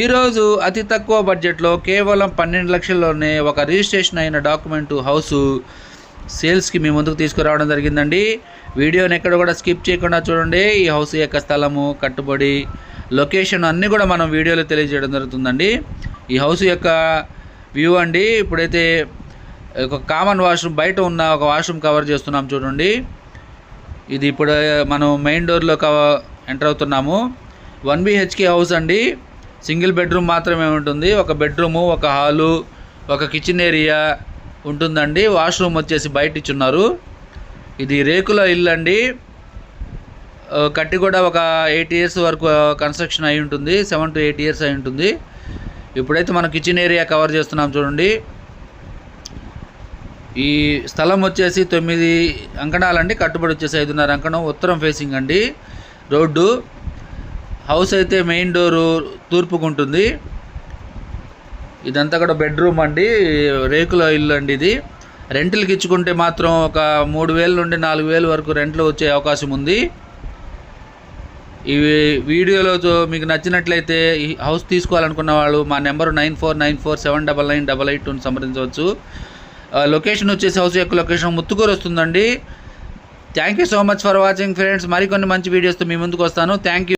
ఈరోజు అతి తక్కువ బడ్జెట్లో కేవలం పన్నెండు లక్షల్లోనే ఒక రిజిస్ట్రేషన్ అయిన డాక్యుమెంటు హౌసు సేల్స్కి మీ ముందుకు తీసుకురావడం జరిగిందండి. వీడియోని ఎక్కడ కూడా స్కిప్ చేయకుండా చూడండి. ఈ హౌస్ యొక్క స్థలము కట్టుబడి లొకేషన్ అన్నీ కూడా మనం వీడియోలో తెలియజేయడం జరుగుతుందండి. ఈ హౌస్ యొక్క వ్యూ అండి ఇప్పుడైతే ఒక కామన్ వాష్రూమ్ బయట ఉన్న ఒక వాష్రూమ్ కవర్ చేస్తున్నాం చూడండి. ఇది ఇప్పుడు మనం మెయిన్ డోర్లో కవ ఎంటర్ అవుతున్నాము. వన్ బిహెచ్కే హౌస్ అండి. సింగిల్ బెడ్రూమ్ మాత్రమే ఉంటుంది. ఒక బెడ్రూము ఒక హాలు ఒక కిచెన్ ఏరియా ఉంటుందండి. వాష్రూమ్ వచ్చేసి బయట ఇచ్చున్నారు. ఇది రేకుల ఇల్లు అండి. కట్టి కూడా ఒక ఎయిట్ ఇయర్స్ వరకు కన్స్ట్రక్షన్ అయి ఉంటుంది. సెవెన్ టు ఎయిట్ ఇయర్స్ అయి ఉంటుంది. ఇప్పుడైతే మనం కిచెన్ ఏరియా కవర్ చేస్తున్నాం చూడండి. ఈ స్థలం వచ్చేసి తొమ్మిది అంకణాలండి. కట్టుబడి వచ్చేసి ఐదున్నర అంకణం. ఉత్తరం ఫేసింగ్ అండి. రోడ్డు హౌస్ అయితే మెయిన్ డోరు తూర్పుకు ఉంటుంది ఇదంతా కూడా బెడ్రూమ్ అండి రేకుల ఇల్లు అండి ఇది. రెంట్లకి ఇచ్చుకుంటే మాత్రం ఒక మూడు వేల నుండి నాలుగు వేలు వరకు రెంట్లు వచ్చే అవకాశం ఉంది. ఈ వీడియోలో మీకు నచ్చినట్లయితే ఈ హౌస్ తీసుకోవాలనుకున్న వాళ్ళు మా number nine four nine four seven double nine double eight టూని సంప్రదించవచ్చు. ఆ, లొకేషన్ వచ్చేసి హౌస్ యొక్క లొకేషన్ ముత్తుకూరు వస్తుందండి. Thank you so much for watching friends. మరికొన్ని మంచి వీడియోస్తో మీ ముందుకు వస్తాను. Thank you.